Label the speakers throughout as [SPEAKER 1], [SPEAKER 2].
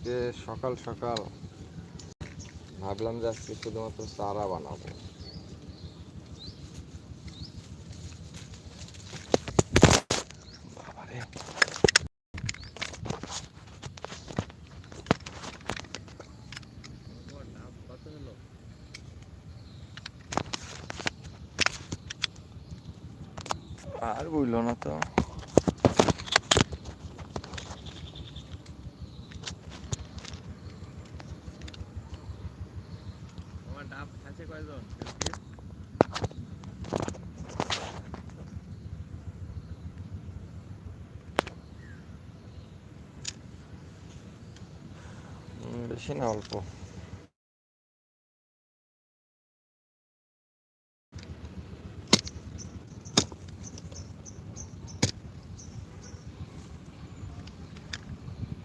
[SPEAKER 1] আজকে সকাল সকাল ভাবলাম যে আজকে শুধুমাত্র চারা বানাবো। আর বইলো না তো। বেশি না অল্প।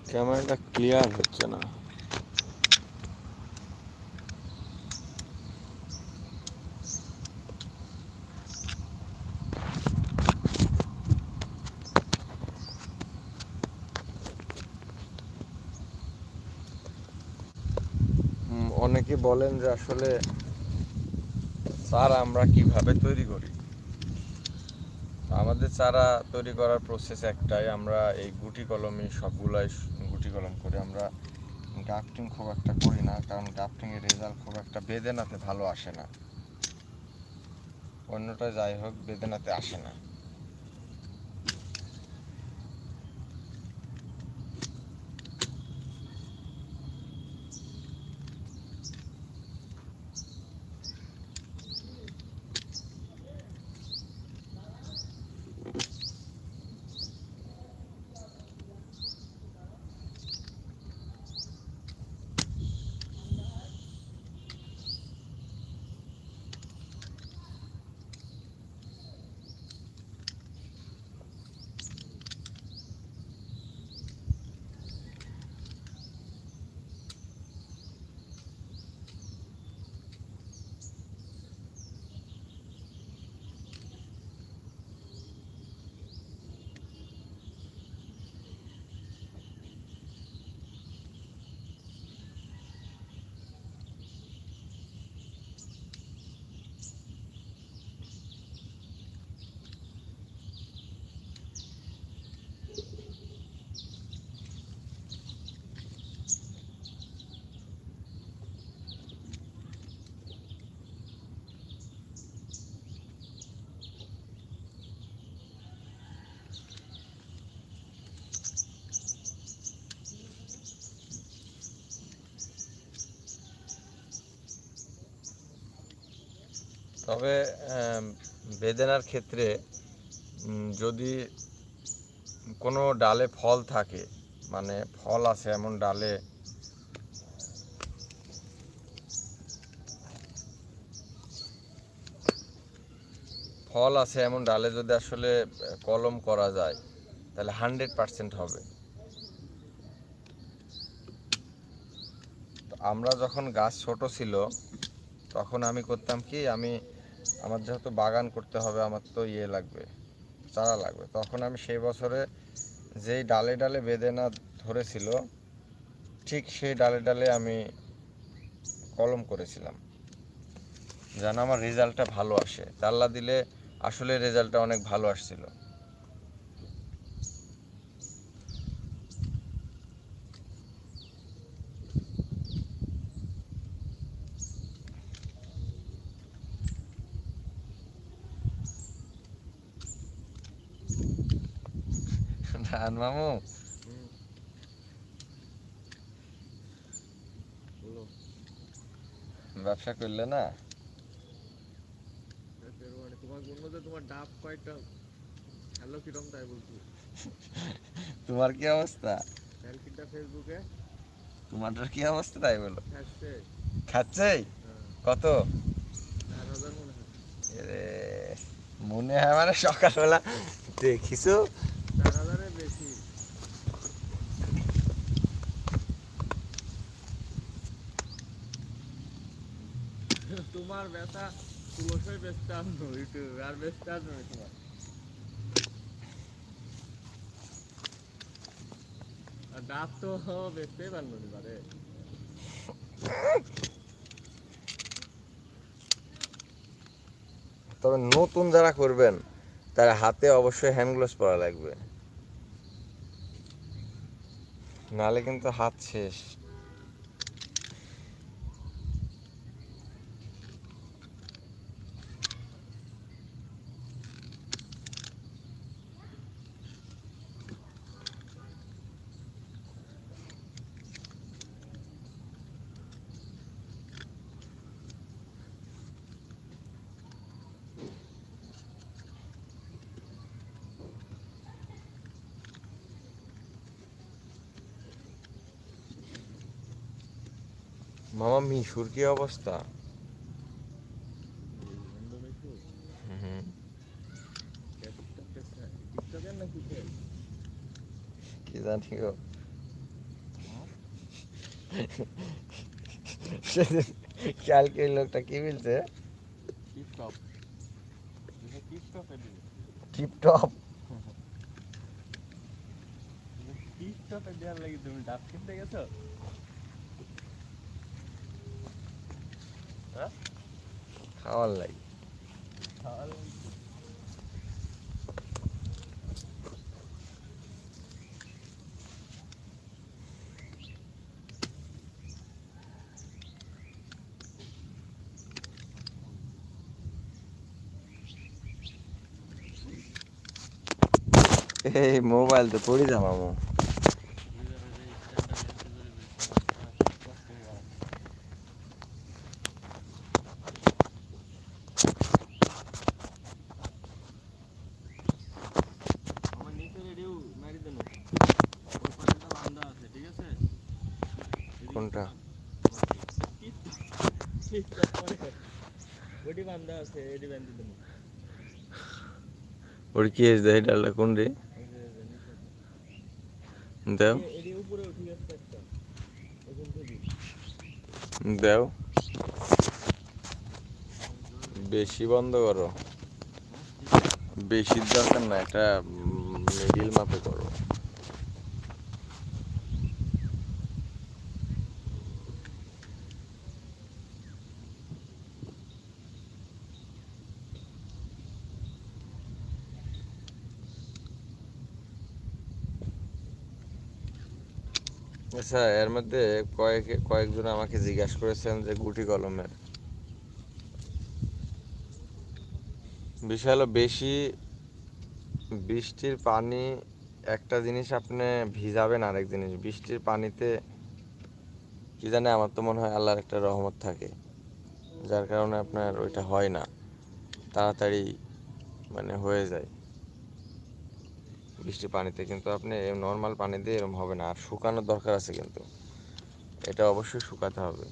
[SPEAKER 1] ক্যামেরাটা ক্লিয়ার হচ্ছে না। অনেকে বলেন যে আসলে চারা আমরা কীভাবে তৈরি করি? আমাদের চারা তৈরি করার প্রসেস একটাই, আমরা এই গুটি কলমে সবগুলাই গুটি কলম করে আমরা গ্রাফটিং খুব একটা করি না, কারণ গ্রাফটিং এর রেজাল্ট খুব একটা বেদেনাতে ভালো আসে না। অন্যটা যাই হোক, বেদেনাতে আসে না। তবে বেদেনার ক্ষেত্রে যদি কোনো ডালে ফল থাকে মানে ফল আছে এমন ডালে, ফল আছে এমন ডালে যদি আসলে কলম করা যায়, তাহলে হান্ড্রেড পার্সেন্ট হবে। আমরা যখন গাছ ছোট ছিল, তখন আমি করতাম কি, আমি আমার যেহেতু বাগান করতে হবে, আমার তো ইয়ে লাগবে, চারা লাগবে। তখন আমি সেই বছরে যেই ডালে ডালে বেঁধে না ধরেছিল, ঠিক সেই ডালে ডালে আমি কলম করেছিলাম, যেন আমার রেজাল্টটা ভালো আসে। চাল্লা দিলে আসলে রেজাল্টটা অনেক ভালো আসছিল। ধান মামু ব্যবসা করলে না?
[SPEAKER 2] মানে তোমার
[SPEAKER 1] কি অবস্থা? তোমারটার কি অবস্থা তাই বলো।
[SPEAKER 2] খাচ্ছে?
[SPEAKER 1] কত?
[SPEAKER 2] মনে হয়।
[SPEAKER 1] মনে হয় মানে সকালবেলা দেখিছো
[SPEAKER 2] চার হাজারের বেশি তোমার ব্যথা আর তোমার? ডাব তো বেচতেই পারে
[SPEAKER 1] তবে নতুন যারা করবেন, তারা হাতে অবশ্যই হ্যান্ড গ্লোভস পরা লাগবে। নালে কিন্তু হাত শেষ। মামা, মিশুর কি অবস্থা? কি জানি গো। সেদিন কালকে লোকটা কি বলছে? টিপটপ।
[SPEAKER 2] টিকটকে দেওয়ার লাগি তুমি ডাব কিনতে গেছো?
[SPEAKER 1] খাওয়ার লাগে।
[SPEAKER 2] তাহলে
[SPEAKER 1] এই মোবাইল তো পড়ি যা মামু
[SPEAKER 2] আমার নিচে রেডিও মারি দেন ওই পাশে বান্ধা আছে ঠিক আছে
[SPEAKER 1] কোনটা
[SPEAKER 2] ওটি বান্ধা আছে এটি বান্ধি দেন
[SPEAKER 1] ওর কি হয়েছে এই ডালটা কোন রে দেও
[SPEAKER 2] এটি
[SPEAKER 1] দেও। বেশি বন্ধ করো। বেশি দরকার না একটা মিডিল মাপে করো। আচ্ছা এর মধ্যে কয়েক, কয়েকজন আমাকে জিজ্ঞাসা করেছেন যে গুটি কলমের। বিষয় হলো বেশি বৃষ্টির পানি একটা জিনিস আপনি ভিজাবেন আরেক জিনিস। বৃষ্টির পানিতে কি জানে, আমার তো মনে হয় আল্লাহর একটা রহমত থাকে, যার কারণে আপনার ওইটা হয় না, তাড়াতাড়ি মানে হয়ে যায়। বৃষ্টির পানিতে, কিন্তু আপনি নর্মাল পানি দিয়ে এরকম হবে না। আর শুকানোর দরকার আছে কিন্তু। এটা অবশ্যই শুকাতে হবে।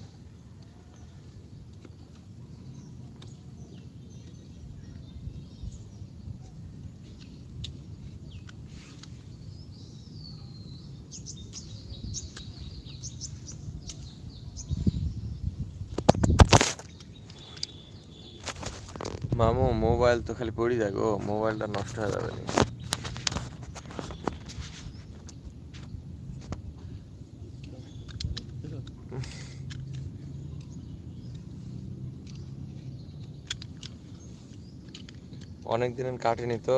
[SPEAKER 1] মামু মোবাইল তো খালি পড়ি যায় গো। মোবাইলটা নষ্ট হয়ে যাবে অনেক দিন কাটেনি তো।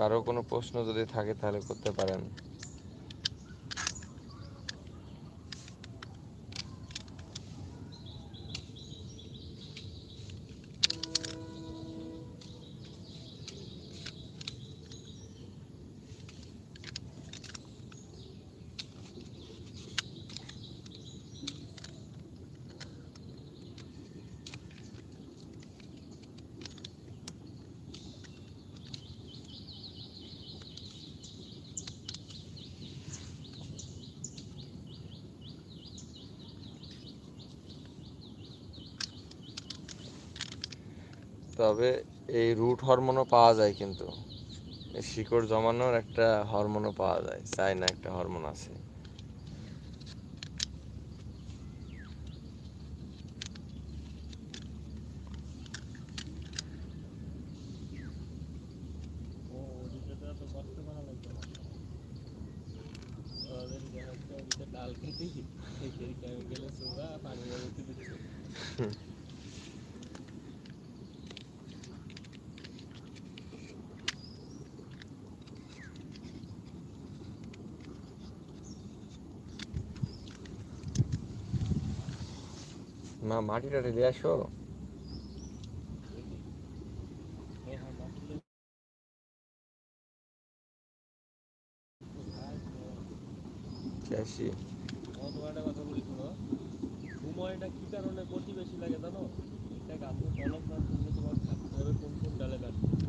[SPEAKER 1] কারও কোনো প্রশ্ন যদি থাকে তাহলে করতে পারেন। তবে এই রুট হরমোনও পাওয়া যায় কিন্তু। শিকড় জমানোর একটা হরমোনও পাওয়া যায় চাই না একটা হরমোন আছে
[SPEAKER 2] ও ওদিকে তো এত কষ্ট করা লাগবে না ওদের দেখা যাচ্ছে ওদিকে ডাল কেটে সেই কেমিক্যালে চোরা পানি বেরোতে দিচ্ছে
[SPEAKER 1] মা মাটি টাটি দিয়ে আসো।
[SPEAKER 2] একটা কথা বলি শোনো সময়টা কি কারণে বেশি লাগে জানো? একটা গাছে কলম না তুললে তোমার থাকতে হবে কোন কোন ডালে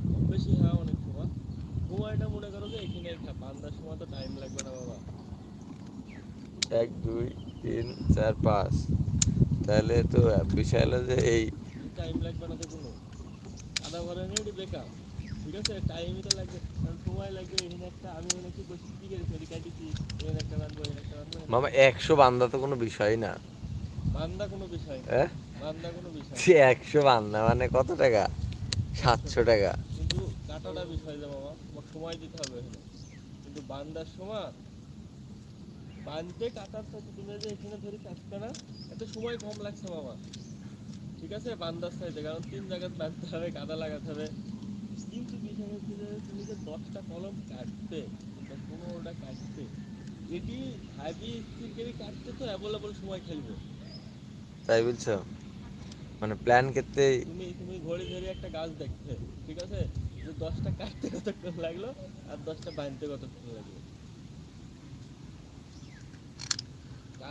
[SPEAKER 2] কম বেশি হ্যাঁ অনেক সময়। সময়টা মনে করো যে সময় তো টাইম লাগবে না বাবা।
[SPEAKER 1] এক দুই তিন চার পাঁচ। তাহলে তো বিষয় হলো যে এই
[SPEAKER 2] টাইম লাগবে না তো কোনো। আধা ঘরে নেই বেকার ঠিক আছে? টাইমই তো লাগবে। কারণ সময় লাগবে এখানে একটা আমি এখানে কি করছি কি করেছি এদিকে কাটিছি এখানে একটা বানবো এখানে একটা বানবো
[SPEAKER 1] মামা একশো বান্দা তো কোনো বিষয় না।
[SPEAKER 2] বান্দা কোনো বিষয়
[SPEAKER 1] হ্যাঁ?
[SPEAKER 2] বান্দা কোনো বিষয়
[SPEAKER 1] একশো বান্দা মানে কত টাকা? সাতশো টাকা।
[SPEAKER 2] কিন্তু কাটাটা বিষয় যে মামা সময় দিতে হবে কিন্তু বান্দার সময় বানতে কাটার সাথে তুমি যে এখানে ধরে কাটবে না এত সময় কম লাগছে মামা ঠিক আছে? বান্দার সাইডে কারণ তিন জায়গায় বাঁধতে হবে কাদা লাগাতে হবে। কিন্তু বিষয় হচ্ছে যে তুমি যে দশটা কলম কাটতে কিংবা পনেরোটা কাটতে এটি হাবি স্ত্রীকে কাটতে তো অ্যাভেলেবল সময় খেলবে।
[SPEAKER 1] তাই বলছো? মানে প্ল্যান করতে
[SPEAKER 2] তুমি তুমি ঘড়ি ধরে একটা গাছ দেখতে ঠিক আছে? যে দশটা কাটতে কতক্ষণ লাগল আর দশটা বাঁধতে কতক্ষণ লাগল।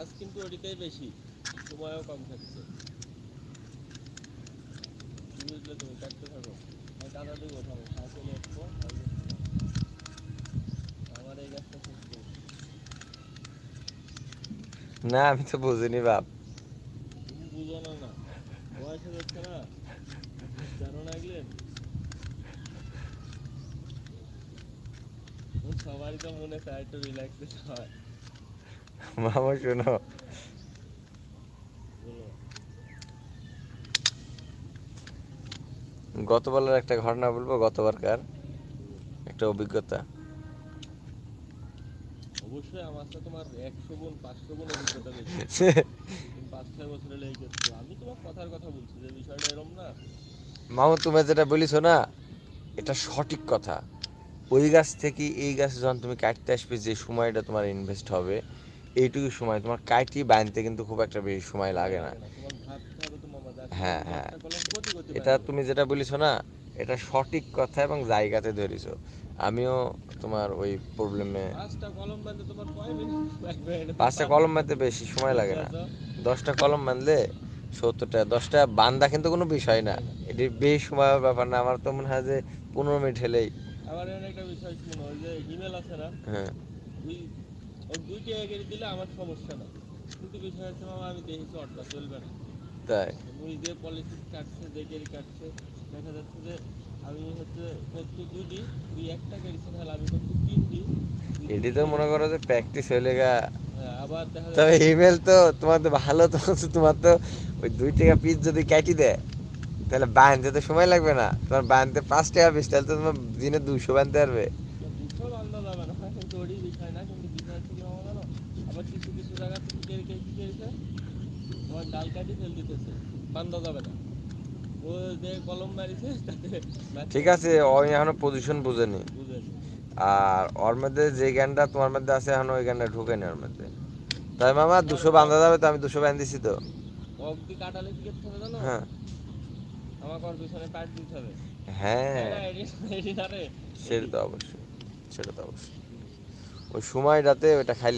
[SPEAKER 2] কাজ কিন্তু ওটিতেই বেশি সময়ও কম থাকছে। এই গাছটা
[SPEAKER 1] না আমি তো বুঝিনি বাপ
[SPEAKER 2] তুমি বুঝো না না বয়স হয়ে যাচ্ছে না জানো না এগুলেন সবারই তো মনে চায় একটু রিল্যাক্স হয়
[SPEAKER 1] মামা শোনো গতবারের একটা ঘটনা বলব গতবারকার একটা অভিজ্ঞতা।
[SPEAKER 2] অবশ্যই আমার সাথে তোমার একশো গুণ পাঁচশো গুণ অভিজ্ঞতা বেশি তুমি পাঁচ ছয় বছরে লেগে গেছো আমি তোমার কথার কথা বলছি যে বিষয়টা এরম না।
[SPEAKER 1] মামা তুমি যেটা বলিছো না এটা সঠিক কথা। ওই গাছ থেকে এই গাছ যখন তুমি কাটতে আসবে যে সময়টা তোমার ইনভেস্ট হবে এইটুকু সময়। তোমার কাটি বানতে কিন্তু খুব একটা বেশি সময় লাগে না। হ্যাঁ, হ্যাঁ। এটা তুমি যেটা বলিছো না এটা সঠিক কথা এবং জায়গাতে ধরেছো। আমিও তোমার ওই প্রবলেমে
[SPEAKER 2] পাঁচটা কলম বাঁধতে
[SPEAKER 1] বেশি সময় লাগে না। দশটা কলম বানলে সত্তরটা দশটা বান্দা কিন্তু কোনো বিষয় না। এটি বেশ সময়ের ব্যাপার না। আমার তো মনে হয় যে পনেরো মিনিট হলেই।
[SPEAKER 2] আবার একটা বিষয় শুনো যে হিমেল আছে না?
[SPEAKER 1] হ্যাঁ।
[SPEAKER 2] দুই ওই দুইটা দিলে আমার সমস্যা না। কিন্তু বিষয় হচ্ছে মামা আমি দেখেছি অটটা চলবে না।
[SPEAKER 1] তাই?
[SPEAKER 2] ওই যে পলিসি কাটছে যে গেড়ি কাটছে। দেখা যাচ্ছে যে আমি হচ্ছে করতে দুই দিই তুই একটা গেড়িছে তাহলে আমি করতে তিন দিই
[SPEAKER 1] এটি তো মনে করো যে প্র্যাকটিস হইলে গা।
[SPEAKER 2] হ্যাঁ,
[SPEAKER 1] তবে ইমেল তো তোমার তো ভালো তো তোমার তো ওই দুই টাকা পিস যদি কাটি দেয় তাহলে বানতে তো সময় লাগবে না। তোমার বানতে পাঁচ টাকা পিস তাহলে তো তোমার দিনে দুশো বানতে পারবে
[SPEAKER 2] দুশো বান্ধা যাবে না কিন্তু ওরই বিষয় না কিন্তু বিষয় হচ্ছে কি মামা জানো আবার কিছু কিছু জায়গা থেকে কেড়ে কেড়ে কি করেছে তোমার ডাল কাটি ফেল দিতেছে বান্ধা যাবে না ও যে কলম মারিছে তাতে
[SPEAKER 1] ঠিক আছে, ওই এখনও পজিশন বুঝেনি। আর ওর মধ্যে যে জ্ঞানটা তোমার মধ্যে আছে, এখন ওই জ্ঞানটা ঢুকেনি ওর মধ্যে। তাই মামা, দুশো বান্ধা যাবে তো, আমি দুশো বান্ধ দিছি তো।
[SPEAKER 2] অব্দি কাটালে কি করতে হবে জানো
[SPEAKER 1] হ্যাঁ।
[SPEAKER 2] আমাকে ওর পিছনে দিতে হবে
[SPEAKER 1] হ্যাঁ। সেটা তো অবশ্যই, সেটা তো অবশ্যই। ওই সময়টাতে ওটা খাই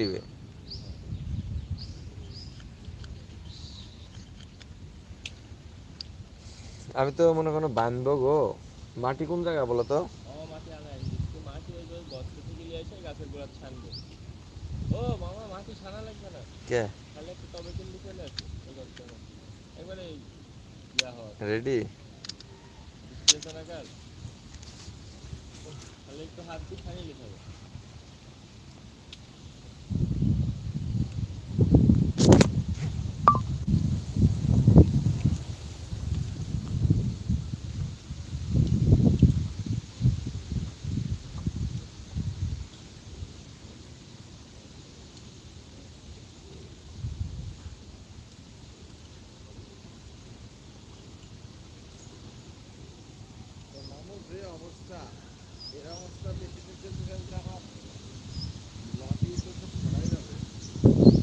[SPEAKER 1] আমি তো মনে করো বানবো গো। মাটি কোন জায়গা বলো তো?
[SPEAKER 2] মামা মাটি আনায় কিন্তু মাটি ওই যে গছ থেকে গিয়ে এসে গাছের গোড়া ছানবে ও মামা মাটি ছানা লাগবে না
[SPEAKER 1] কে
[SPEAKER 2] তাহলে একটু টবে কিনলে চলে আসে ওই গাছটা একবারে ইয়া হয়
[SPEAKER 1] রেডি
[SPEAKER 2] গেছে না কাল তাহলে একটু হাত দিয়ে খাইয়ে নিতে হবে
[SPEAKER 1] মানুষ যে অবস্থা এর অবস্থা বেশি দিন চলতে আমার লটি ছড়াই যাবে।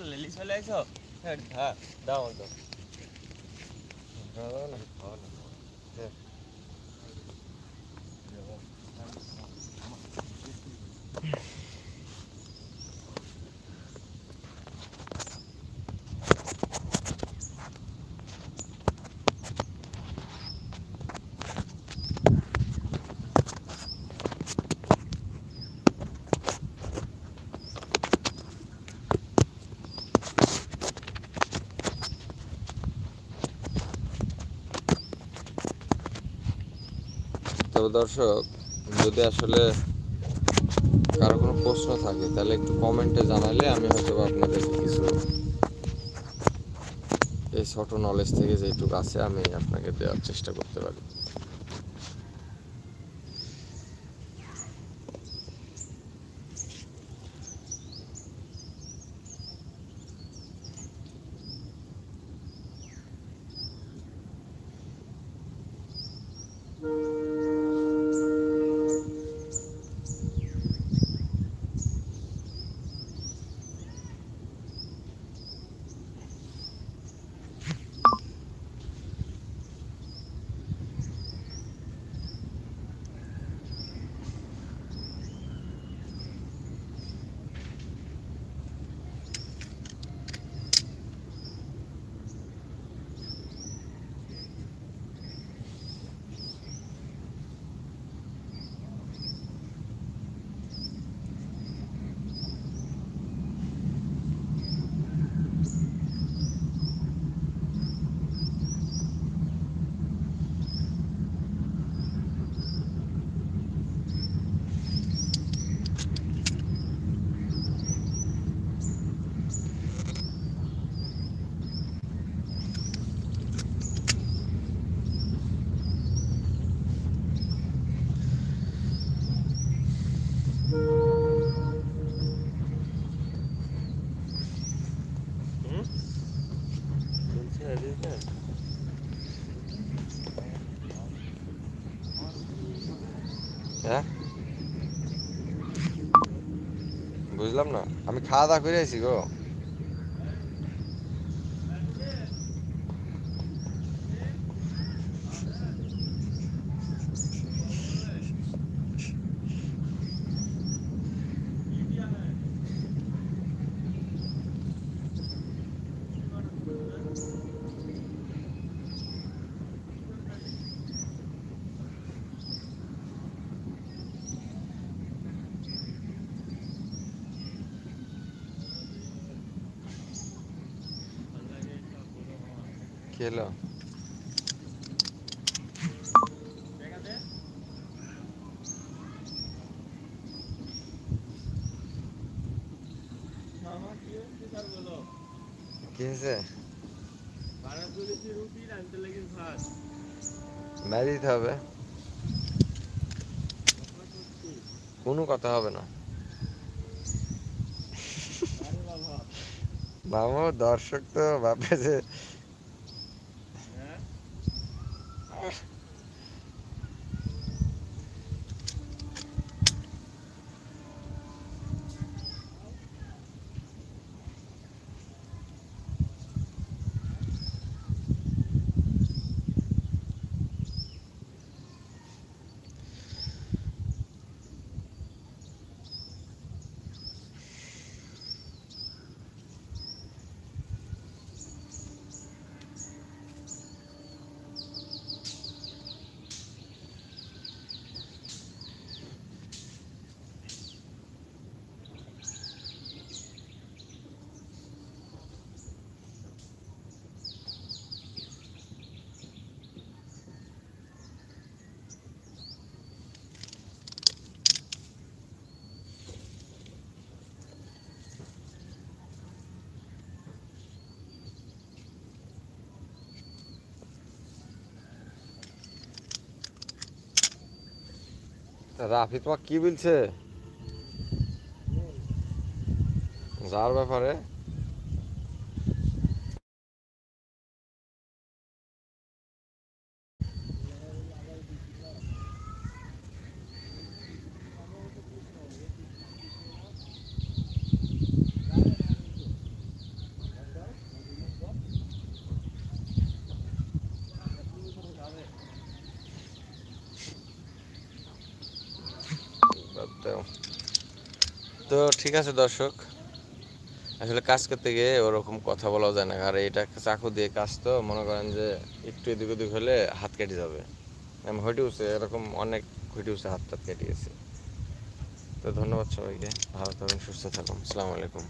[SPEAKER 2] কি করলে লি চলে আইছো হ্যাঁ হ্যাঁ দাও দাও
[SPEAKER 1] ভালো না তবে দর্শক, যদি আসলে কারও কোনো প্রশ্ন থাকে, তাহলে একটু কমেন্টে জানালে আমি হয়তো আপনাদের কিছু এই ছোট নলেজ থেকে যেটুকু আছে আমি আপনাকে দেওয়ার চেষ্টা করতে পারি
[SPEAKER 2] হুম বলছে আরে না
[SPEAKER 1] হ্যাঁ বুঝলাম না। আমি খাওয়া দাওয়া করে আইছি গো। খেলো।
[SPEAKER 2] কি
[SPEAKER 1] হয়েছে দিতে হবে। কোনো কথা হবে না।
[SPEAKER 2] বাবা
[SPEAKER 1] দর্শক তো ভাববে যে Oh. রাফি তোমার কি বলছে? যার ব্যাপারে বাদ দাও। তো ঠিক আছে দর্শক। আসলে কাজ করতে গিয়ে ওরকম কথা বলা যায় না। আর এটা চাকু দিয়ে কাজ তো, মনে করেন যে একটু এদিক ওদিক হলে হাত কেটে যাবে। আমি হইটে উঠছে, এরকম অনেক হইটে উঠছে হাত টাত কেটে গেছে। তো ধন্যবাদ সবাইকে। ভালো থাকুন, সুস্থ থাকুন। আসসালামু আলাইকুম।